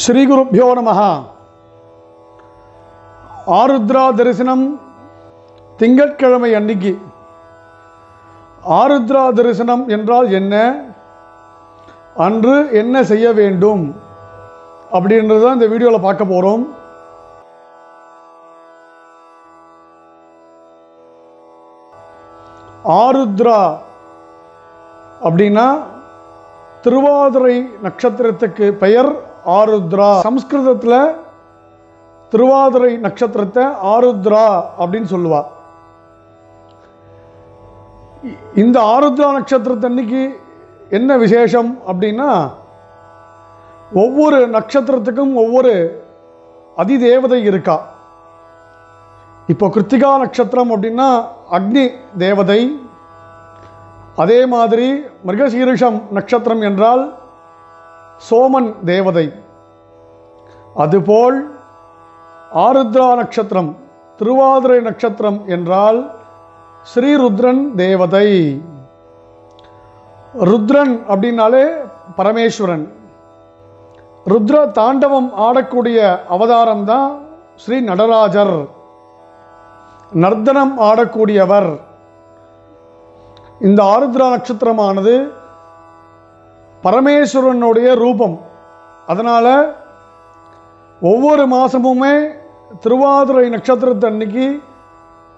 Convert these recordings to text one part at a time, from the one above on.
ஸ்ரீகுருப்போ நம. ஆருத்ரா தரிசனம் திங்கட்கிழமை அன்னைக்கு. ஆருத்ரா தரிசனம் என்றால் என்ன? அன்று என்ன செய்ய வேண்டும்? அப்படின்றது தான் இந்த வீடியோவில் பார்க்க போகிறோம் ஆருத்ரா அப்படின்னா திருவாதிரை நட்சத்திரத்துக்கு பெயர் ஆருத்ரா. சம்ஸ்கிருதத்தில் திருவாதிரை நட்சத்திரத்தை ஆருத்ரா அப்படின்னு சொல்லுவா. இந்த ஆருத்ரா நட்சத்திரத்தன்னைக்கு என்ன விசேஷம் அப்படின்னா ஒவ்வொரு நட்சத்திரத்துக்கும் ஒவ்வொரு அதிதேவதை இருக்கா. இப்போ கிருத்திகா நட்சத்திரம் அப்படின்னா அக்னி தேவதை. அதே மாதிரி மிருகசீரிஷம் நட்சத்திரம் என்றால் சோமன் தேவதை. அதுபோல் ஆருத்ரா நட்சத்திரம் திருவாதிரை நட்சத்திரம் என்றால் ஸ்ரீருத்ரன் தேவதை. ருத்ரன் அப்படின்னாலே பரமேஸ்வரன். ருத்ர தாண்டவம் ஆடக்கூடிய அவதாரம் தான் ஸ்ரீ நடராஜர். நர்த்தனம் ஆடக்கூடியவர். இந்த ஆருத்ரா நட்சத்திரமானது பரமேஸ்வரனுடைய ரூபம். அதனால் ஒவ்வொரு மாதமுமே திருவாதிரை நட்சத்திரத்து அன்னைக்கு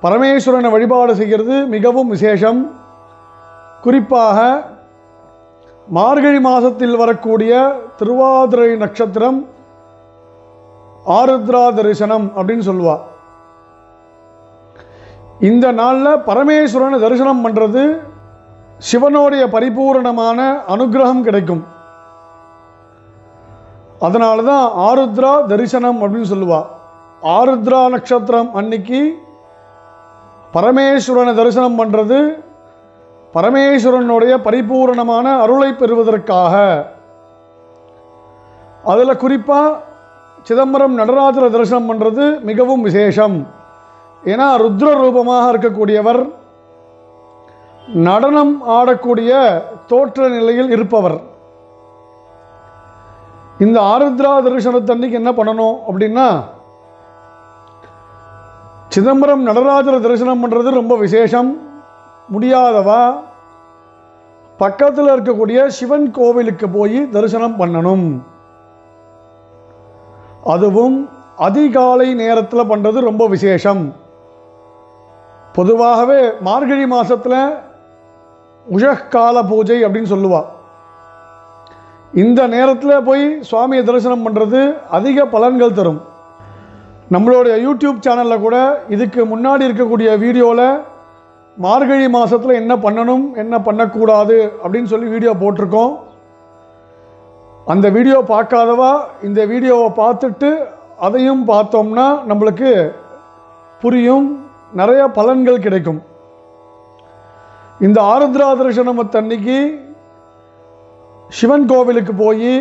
பரமேஸ்வரனை வழிபாடு செய்கிறது. மிகவும் விசேஷம். குறிப்பாக மார்கழி மாதத்தில் வரக்கூடிய திருவாதிரை நட்சத்திரம் ஆருத்ரா தரிசனம் அப்படின்னு சொல்லுவா. இந்த நாளில் பரமேஸ்வரனை தரிசனம் பண்ணுறது சிவனுடைய பரிபூரணமான அனுக்கிரகம் கிடைக்கும். அதனால தான் ஆருத்ரா தரிசனம் அப்படின்னு சொல்லுவா. ஆருத்ரா நட்சத்திரம் அன்னைக்கு பரமேஸ்வரனை தரிசனம் பண்ணுறது பரமேஸ்வரனுடைய பரிபூரணமான அருளை பெறுவதற்காக. அதில் குறிப்பாக சிதம்பரம் நடராஜரை தரிசனம் பண்ணுறது மிகவும் விசேஷம். ஏன்னா ருத்ர ரூபமாக இருக்கக்கூடியவர் நடனம் ஆடக்கூடிய தோற்ற நிலையில் இருப்பவர். இந்த ஆருத்ரா தரிசனத்தன்னைக்கு என்ன பண்ணணும் அப்படின்னா சிதம்பரம் நடராஜரை தரிசனம் பண்ணுறது ரொம்ப விசேஷம் முடியாதவா? பக்கத்தில் இருக்கக்கூடிய சிவன் கோவிலுக்கு போய் தரிசனம் பண்ணணும். அதுவும் அதிகாலை நேரத்தில் பண்ணுறது ரொம்ப விசேஷம். பொதுவாகவே மார்கழி மாதத்தில் உஷக்கால பூஜை அப்படின்னு சொல்லுவா. இந்த நேரத்தில் போய் சுவாமியை தரிசனம் பண்ணுறது அதிக பலன்கள் தரும். நம்மளுடைய யூடியூப் சேனலில் கூட இதுக்கு முன்னாடி இருக்கக்கூடிய வீடியோவில் மார்கழி மாதத்தில் என்ன பண்ணணும் என்ன பண்ணக்கூடாது அப்படின்னு சொல்லி வீடியோ போட்டிருக்கோம். அந்த வீடியோ பார்க்காதவா இந்த வீடியோவை பார்த்துட்டு அதையும் பார்த்தோம்னா நம்மளுக்கு புரியும் நிறைய பலன்கள் கிடைக்கும். இந்த ஆருத்ரா தரிசனமத்தன்னைக்கு சிவன் கோவிலுக்கு போய்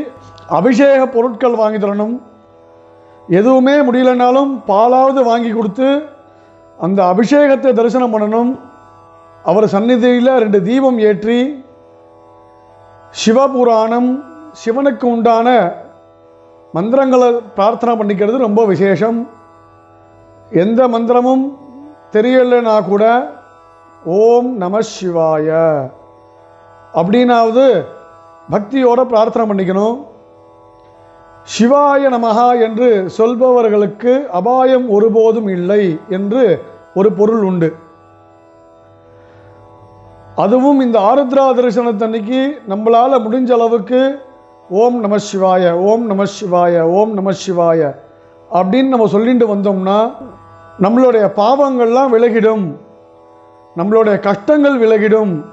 அபிஷேக பொருட்கள் வாங்கி தரணும். எதுவுமே முடியலனாலும் பாலாவது வாங்கி கொடுத்து அந்த அபிஷேகத்தை தரிசனம் பண்ணணும். அவர் சந்நிதியில் ரெண்டு தீபம் ஏற்றி சிவபுராணம் சிவனுக்கு உண்டான மந்திரங்களை பிரார்த்தனை பண்ணிக்கிறது ரொம்ப விசேஷம். எந்த மந்திரமும் தெரியலைன்னா கூட ஓம் நம சிவாய. அப்படின்னாவது பக்தியோட பிரார்த்தனை பண்ணிக்கணும். சிவாய நமகா என்று சொல்பவர்களுக்கு அபாயம் ஒருபோதும் இல்லை என்று ஒரு பொருள் உண்டு. அதுவும் இந்த ஆருத்ரா தரிசனத்தன்னைக்கு நம்மளால் முடிஞ்ச அளவுக்கு ஓம் நம சிவாய ஓம் நம சிவாய ஓம் நம சிவாய அப்படின்னு நம்ம சொல்லிட்டு வந்தோம்னா நம்மளுடைய பாவங்கள்லாம் விலகிடும். நம்மளுடைய கஷ்டங்கள் விலகிடும்.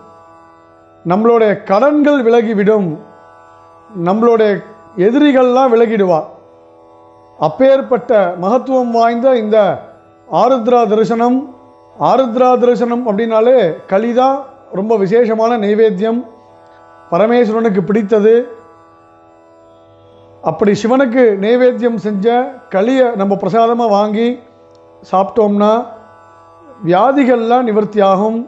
நம்மளுடைய கடன்கள் விலகிவிடும். நம்மளுடைய எதிரிகள்லாம் விலகிடுவா. அப்பேற்பட்ட மகத்துவம் வாய்ந்த இந்த ஆருத்ரா தரிசனம் ஆருத்ரா தரிசனம் அப்படின்னாலே களிதான் ரொம்ப விசேஷமான நைவேத்தியம். பரமேஸ்வரனுக்கு பிடித்தது. அப்படி சிவனுக்கு நைவேத்தியம் செஞ்ச களியை நம்ம பிரசாதமாக வாங்கி சாப்பிட்டோம்னா வியாதிகள்லாம் நிவர்த்தியாகும்.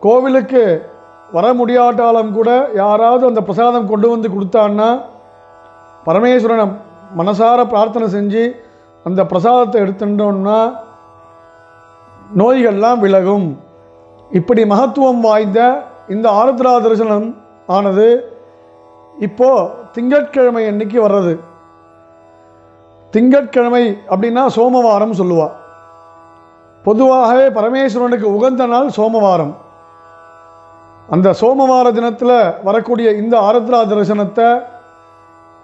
கோவிலுக்கு வர முடியாட்டாலும் கூட யாராவது அந்த பிரசாதம் கொண்டு வந்து கொடுத்தான்னா பரமேஸ்வரனை மனசார பிரார்த்தனை செஞ்சு அந்த பிரசாதத்தை எடுத்துட்டோம்னா நோய்கள்லாம் விலகும். இப்படி மகத்துவம் வாய்ந்த இந்த ஆருத்ரா தரிசனம் ஆனது இப்போது திங்கட்கிழமை அன்னைக்கு வர்றது. திங்கட்கிழமை அப்படின்னா சோமவாரம் சொல்லுவாள் பொதுவாகவே பரமேஸ்வரனுக்கு உகந்த நாள் சோமவாரம். அந்த சோமவார தினத்தில் வரக்கூடிய இந்த ஆரத்ரா தரிசனத்தை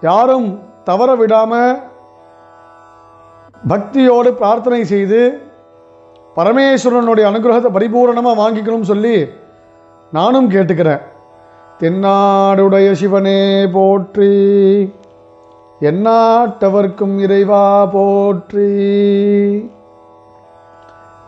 யாரும் தவற விடாமல் பக்தியோடு பிரார்த்தனை செய்து பரமேஸ்வரனுடைய அனுகிரகத்தை பரிபூரணமாக வாங்கிக்கணும்னு சொல்லி நானும் கேட்டுக்கிறேன். தென்னாடுடைய சிவனே போற்றி எந்நாட்டவர்க்கும் இறைவா போற்றி.